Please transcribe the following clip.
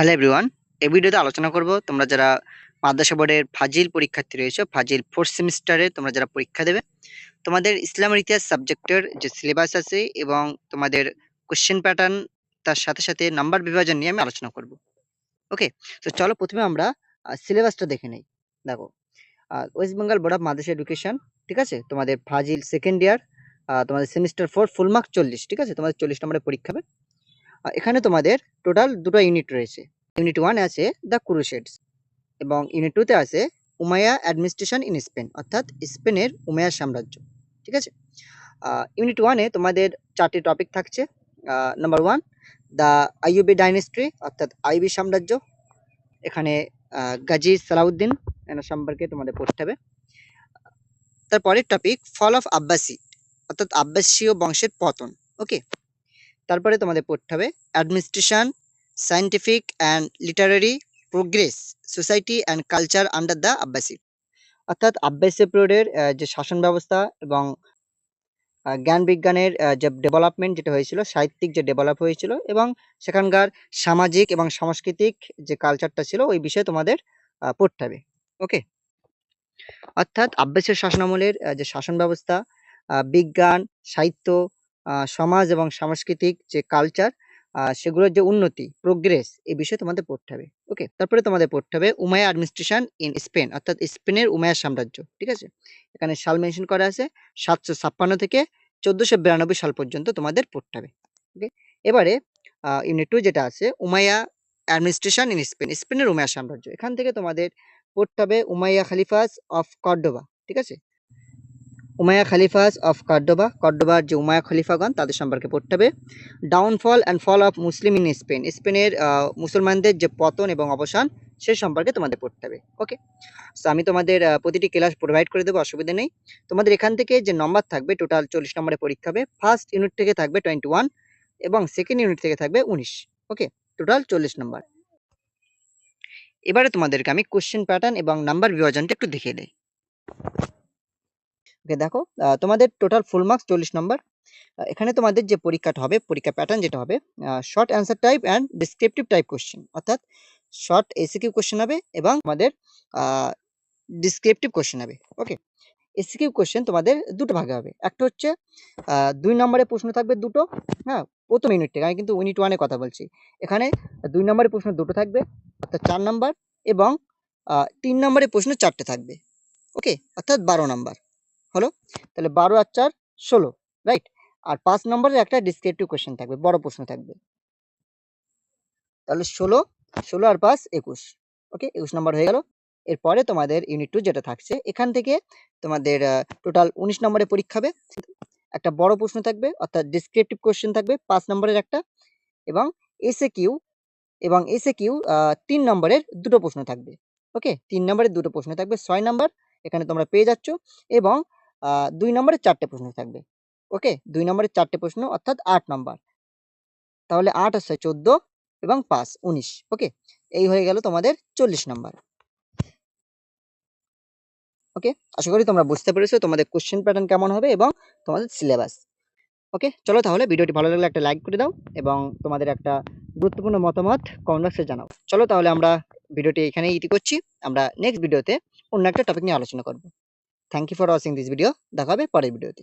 Hello everyone এই ভিডিওতে আলোচনা করব তোমরা যারা মাদ্রাসা বোর্ডের ফাজিল পরীক্ষার্থী রয়েছে, ফাজিল ফোর্থ সেমিস্টারে তোমরা যারা পরীক্ষা দেবে, তোমাদের ইসলামের ইতিহাস সাবজেক্টের যে সিলেবাস আছে এবং তোমাদের কোশ্চেন প্যাটার্ন তার সাথে সাথে নাম্বার বিভাজন নিয়ে আমি আলোচনা করব। ওকে তো চলো প্রথমে আমরা সিলেবাসটা দেখে নেই। দেখো West Bengal Board of Madrasah Education ঠিক আছে? তোমাদের ফাজিল সেকেন্ড ইয়ার তোমাদের সেমিস্টার ফোর ফুল মার্ক চল্লিশ, ঠিক আছে? তোমাদের চল্লিশ নম্বরের পরীক্ষা হবে। এখানে তোমাদের টোটাল দুটো ইউনিট রয়েছে। ইউনিট ওয়ান আছে দ্য ক্রুশেডস এবং ইউনিট টুতে আছে উমায়া অ্যাডমিনিস্ট্রেশন ইন স্পেন অর্থাৎ স্পেনের উমায়া সাম্রাজ্য, ঠিক আছে? ইউনিট ওয়ানে তোমাদের চারটি টপিক থাকছে। Number one the Ayyubi dynasty অর্থাৎ আইবি সাম্রাজ্য, এখানে গাজী সালাউদ্দিন এনার সম্পর্কে তোমাদের পড়তে হবে। তারপরের টপিক ফল অফ আব্বাসি অর্থাৎ আব্বাসীয় বংশের পতন ওকে তারপরে তোমাদের পড়তে হবে administration scientific and literary progress society and culture under the Abbasi অর্থাৎ আব্বাসী পিরিয়ডের যে শাসন ব্যবস্থা এবং জ্ঞান বিজ্ঞানের যে ডেভেলপমেন্ট যেটা হয়েছিল, সাহিত্যিক যে ডেভেলপ হয়েছিল এবং সেখানকার সামাজিক এবং সাংস্কৃতিক যে কালচারটা ছিল, ওই বিষয়ে তোমাদের পড়তে হবে। ওকে অর্থাৎ আব্বাসীয় শাসনামলের যে শাসন ব্যবস্থা বিজ্ঞান, সাহিত্য সমাজ এবং সাংস্কৃতিক যে কালচার সেগুলোর যে উন্নতি প্রোগ্রেস এই বিষয়ে তোমাদের পড়তে হবে। ওকে তারপরে তোমাদের পড়তে হবে উমায়া অ্যাডমিনিস্ট্রেশন ইন স্পেন অর্থাৎ স্পেনের উমায়া সাম্রাজ্য। ঠিক আছে? এখানে সাল মেনশন করা আছে, সাতশো ছাপ্পান্ন থেকে চোদ্দশো বিরানব্বই সাল পর্যন্ত তোমাদের পড়তে হবে। ওকে এবারে ইউনিট টু যেটা আছে উমায়া অ্যাডমিনিস্ট্রেশন ইন স্পেন স্পেনের উমায়া সাম্রাজ্য। এখান থেকে তোমাদের পড়তে হবে উমাইয়া খালিফাস অফ কর্ডোবা ঠিক আছে? উমাইয়া খালিফাস অফ কর্ডোবা, কর্ডোবার যে উমায়া খলিফাগণ, তাদের সম্পর্কে পড়তে হবে। Downfall and fall of Muslim in Spain. স্পেনের মুসলমানদের যে পতন এবং অবসান, সে সম্পর্কে তোমাদের পড়তে হবে। ওকে সো আমি তোমাদের প্রতিটি ক্লাস প্রোভাইড করে দেবো, অসুবিধা নেই। তোমাদের এখান থেকে যে নম্বর থাকবে টোটাল চল্লিশ নম্বরে পরীক্ষা হবে। ফার্স্ট ইউনিট থেকে থাকবে টোয়েন্টি ওয়ান এবং সেকেন্ড ইউনিট থেকে থাকবে উনিশ। ওকে টোটাল চল্লিশ নম্বর এবারে তোমাদেরকে আমি কোশ্চেন প্যাটার্ন এবং নাম্বার বিভাজনটা একটু দেখিয়ে দেই। ওকে, দেখো তোমাদের টোটাল ফুল মার্কস চল্লিশ নম্বর এখানে তোমাদের যে পরীক্ষাটা হবে, পরীক্ষা প্যাটার্ন যেটা হবে short answer type and descriptive type question অর্থাৎ শর্ট এসিকিউ কোশ্চেন হবে এবং আমাদের ডিসক্রিপটিভ কোশ্চেন হবে ওকে এসিকিউ কোশ্চেন তোমাদের দুটো ভাগে হবে, একটা হচ্ছে দুই নম্বরের প্রশ্ন থাকবে দুটো হ্যাঁ প্রথম ইউনিট থেকে, আমি কিন্তু ইউনিট ওয়ানে কথা বলছি, এখানে দুই নম্বরের প্রশ্ন দুটো থাকবে, অর্থাৎ চার নম্বর এবং তিন নম্বরের প্রশ্ন চারটে থাকবে ওকে অর্থাৎ বারো নাম্বার। হলো? তাহলে বারো আর চার ষোলো রাইট আর পাঁচ নম্বরের একটা ডিসক্রিপটিভ কোশ্চেন থাকবে, বড় প্রশ্ন থাকবে। তাহলে ষোলো ষোলো আর পাঁচ একুশ ওকে একুশ নম্বর হয়ে গেল। এরপরে তোমাদের ইউনিট টু যেটা থাকছে, এখান থেকে তোমাদের টোটাল উনিশ নম্বরে পরীক্ষা হবে। একটা বড় প্রশ্ন থাকবে, অর্থাৎ ডিসক্রিপটিভ কোশ্চেন থাকবে, পাঁচ নম্বরের একটা। এবং এসে কিউ এবং এসে কিউ তিন নম্বরের দুটো প্রশ্ন থাকবে ওকে তিন নম্বরের দুটো প্রশ্ন থাকবে, ছয় নম্বর, এখানে তোমরা পেয়ে যাচ্ছ। এবং দুই নম্বরের চারটে প্রশ্ন থাকবে। ওকে? দুই নম্বরের চারটে প্রশ্ন, অর্থাৎ আট নম্বর। তাহলে আট আছে চোদ্দ এবং পাঁচ, উনিশ। ওকে? এই হয়ে গেল তোমাদের চল্লিশ নম্বর। ওকে? আশা করি তোমরা বুঝতে পেরেছ তোমাদের কোশ্চেন প্যাটার্ন কেমন হবে এবং তোমাদের সিলেবাস ওকে? চলো তাহলে ভিডিওটি ভালো লাগলে একটা লাইক করে দাও এবং তোমাদের একটা গুরুত্বপূর্ণ মতামত কমেন্ট বক্সে জানাও। চলো তাহলে আমরা ভিডিওটি এখানেই ইতি করছি। আমরা নেক্সট ভিডিওতে অন্য একটা টপিক নিয়ে আলোচনা করব। Thank you for watching this video দেখা হবে পরের ভিডিওতে